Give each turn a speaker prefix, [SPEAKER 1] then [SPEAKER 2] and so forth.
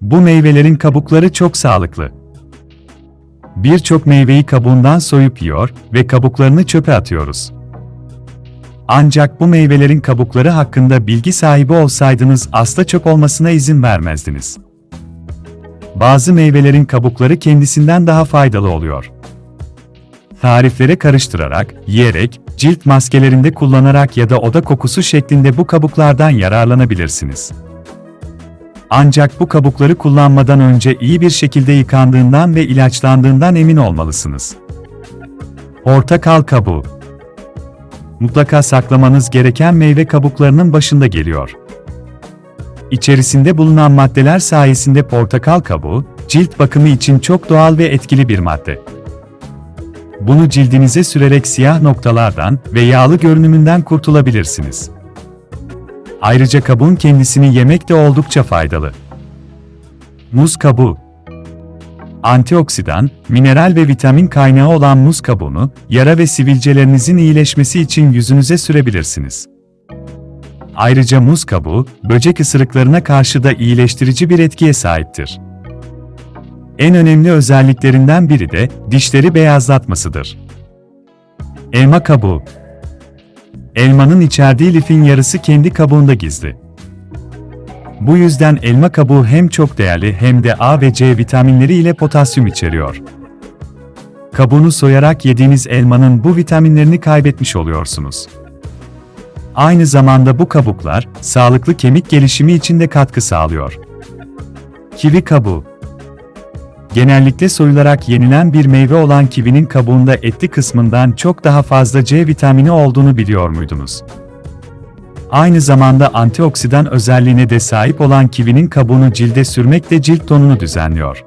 [SPEAKER 1] Bu meyvelerin kabukları çok sağlıklı. Birçok meyveyi kabuğundan soyup yiyor ve kabuklarını çöpe atıyoruz. Ancak bu meyvelerin kabukları hakkında bilgi sahibi olsaydınız asla çöp olmasına izin vermezdiniz. Bazı meyvelerin kabukları kendisinden daha faydalı oluyor. Tariflere karıştırarak, yiyerek, cilt maskelerinde kullanarak ya da oda kokusu şeklinde bu kabuklardan yararlanabilirsiniz. Ancak bu kabukları kullanmadan önce iyi bir şekilde yıkandığından ve ilaçlandığından emin olmalısınız. Portakal kabuğu Mutlaka saklamanız gereken meyve kabuklarının başında geliyor. İçerisinde bulunan maddeler sayesinde portakal kabuğu, cilt bakımı için çok doğal ve etkili bir madde. Bunu cildinize sürerek siyah noktalardan ve yağlı görünümünden kurtulabilirsiniz. Ayrıca kabuğun kendisini yemek de oldukça faydalı. Muz kabuğu Antioksidan, mineral ve vitamin kaynağı olan muz kabuğunu, yara ve sivilcelerinizin iyileşmesi için yüzünüze sürebilirsiniz. Ayrıca muz kabuğu, böcek ısırıklarına karşı da iyileştirici bir etkiye sahiptir. En önemli özelliklerinden biri de dişleri beyazlatmasıdır. Elma kabuğu Elmanın içerdiği lifin yarısı kendi kabuğunda gizli. Bu yüzden elma kabuğu hem çok değerli hem de A ve C vitaminleri ile potasyum içeriyor. Kabuğunu soyarak yediğiniz elmanın bu vitaminlerini kaybetmiş oluyorsunuz. Aynı zamanda bu kabuklar, sağlıklı kemik gelişimi için de katkı sağlıyor. Kivi kabuğu Genellikle soyularak yenilen bir meyve olan kivinin kabuğunda etli kısmından çok daha fazla C vitamini olduğunu biliyor muydunuz? Aynı zamanda antioksidan özelliğine de sahip olan kivinin kabuğunu cilde sürmek de cilt tonunu düzenliyor.